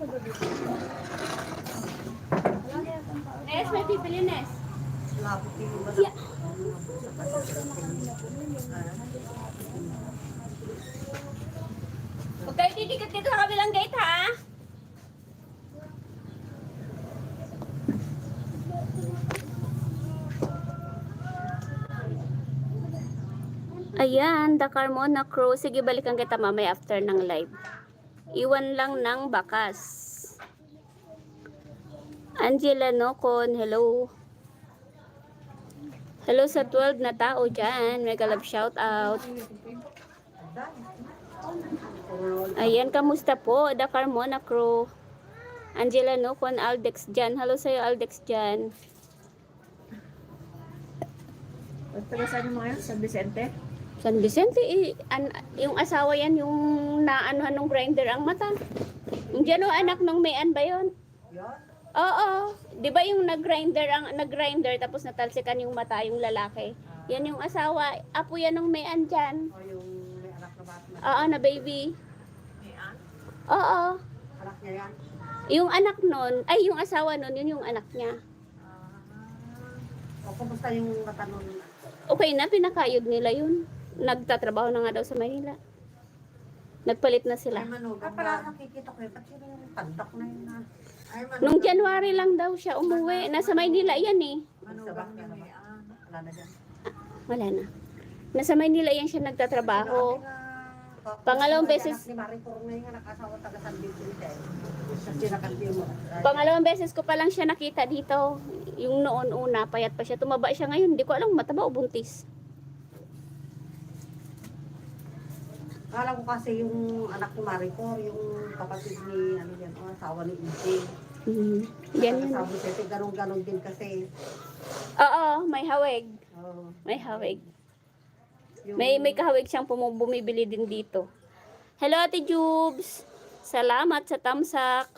Nes, may bibili, Nes. Yeah. Huwag kayo didikit dito sa kabilang gate, ha? Ayan, the Carmona Crow. Sige, balikan kita mamaya after ng live. Iwan lang ng bakas. Angela Nocon, hello. Hello sa 12 na tao dyan. Mega love shout out. Ayan, kamusta po? The Carmona Crew. Angela Nocon, Aldex dyan. Hello sa'yo, Aldex dyan. Taga saan yung mga yun? San Vicente? San Vicente, eh, an, yung asawa yan, yung naanuhan ng grinder ang mata. Yung dyan o, anak nung mayan ba yun? Oo. Di ba yung nag-grinder, ang nag-grinder tapos natalsikan yung mata yung lalaki? Yan yung asawa. Apo yan ng mayan dyan. O yung may anak na bata. Oo, na baby. May an? Oo. Anak niya yan? Yung anak nun, ay yung asawa nun, yun yung anak niya. O kumusta yung mata nun? Okay na, pinakayod nila yun. Nagtatrabaho na nga daw sa Manila. Nagpalit na sila. Ay manugang Ah, pala nakikita ko eh. Ba't yun yung tandak na yun? Ay manugang. Nung January lang daw siya umuwi. Nasa Maynila yan eh. Manugang an. Wala na dyan. Wala na. Nasa Maynila yan siya nagtatrabaho. Pangalawang beses- Si Marie Cornay nga nakasawa taga San Vicente. Kasi nakatiyo mo. Pangalawang beses ko pa lang siya nakita dito. Yung noon una, payat pa siya. Tumaba siya ngayon. Hindi ko alam mataba o buntis. Kala ko kasi yung anak ni Maricor, yung kapatid ni, ano yan, o asawa ni EJ. Hmm. Yan yun. Sabi kasi, ganun-ganun din kasi. Oo, may hawig. Oh, May hawig. yung, May may kahawig siyang bumibili din dito. Hello Ate Jubes. Salamat sa tamsak.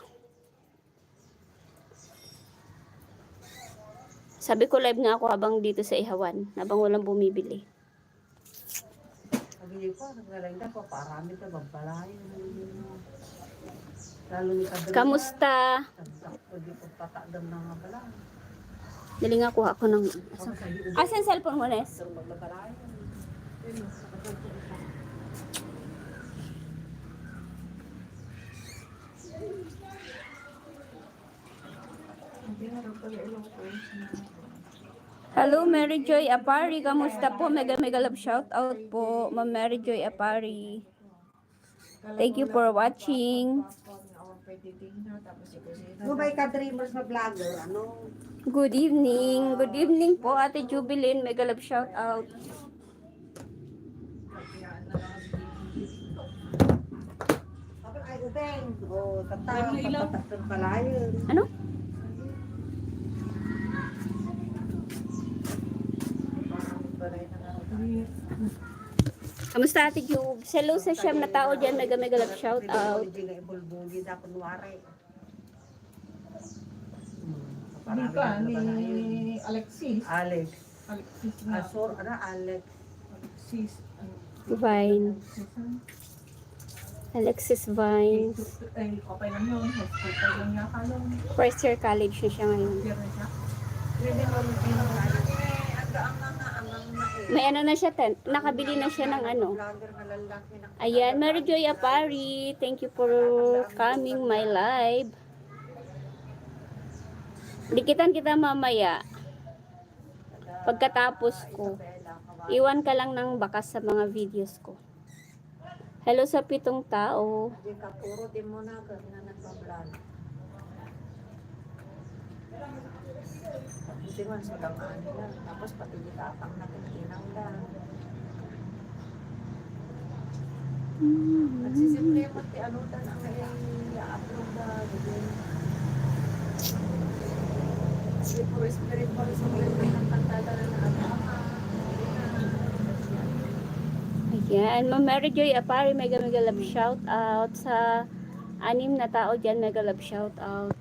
Sabi ko live nga ako habang dito sa Ihawan, habang walang bumibili. Niyo po, naglalagda po, parami ito, babalayo. Lalo ni Kadro. Kamusta? Pwede po patadam ng mga balayo. Dali nga kuha ko ng... Iyo, Asan cellphone mo, Nes? Isang magbabalayo. Hello, Mary Joy Apari. Kamusta po? Mega mega love shout out po, Ma'am Mary Joy Apari. Thank you for watching. Kung may ka-dreamers na vlogger, ano? Good evening. Good evening po, Ate Jubilin. Mega love shout out. Ay, ubeng. O, tata, papatak ng balayo. Ano? Kamusta Ate Jub? Hello sa siyam na tao dyan. Mega mega love shout out. Hindi. Mika ni Alexis. Alex. Alexis na. Asor, ano, Alex. Alexis. Vine. Alexis Vines. Ay, okay lang yun. First year college na siya ngayon. Pwede mo May ano na siya, ten, nakabili na siya ng ano. Ayan, Mary Joy Apari. Thank you for coming my live. Dikitan kita mamaya. Pagkatapos ko. Iwan ka lang ng bakas sa mga videos ko. Hello sa pitong tao. Hindi ka puro din mo na na nagpa-vlog. Man sa gamaan nila. Tapos pati di kapang nakikinang lang. Nagsisimple mo ti ano ta na may i-upload na. Hindi po spirit sa mga ng kantada na nakakama. Ayan, Ma'am Mary Joy Apari, mega mega love shout out sa anim na tao dyan, mega love shout out.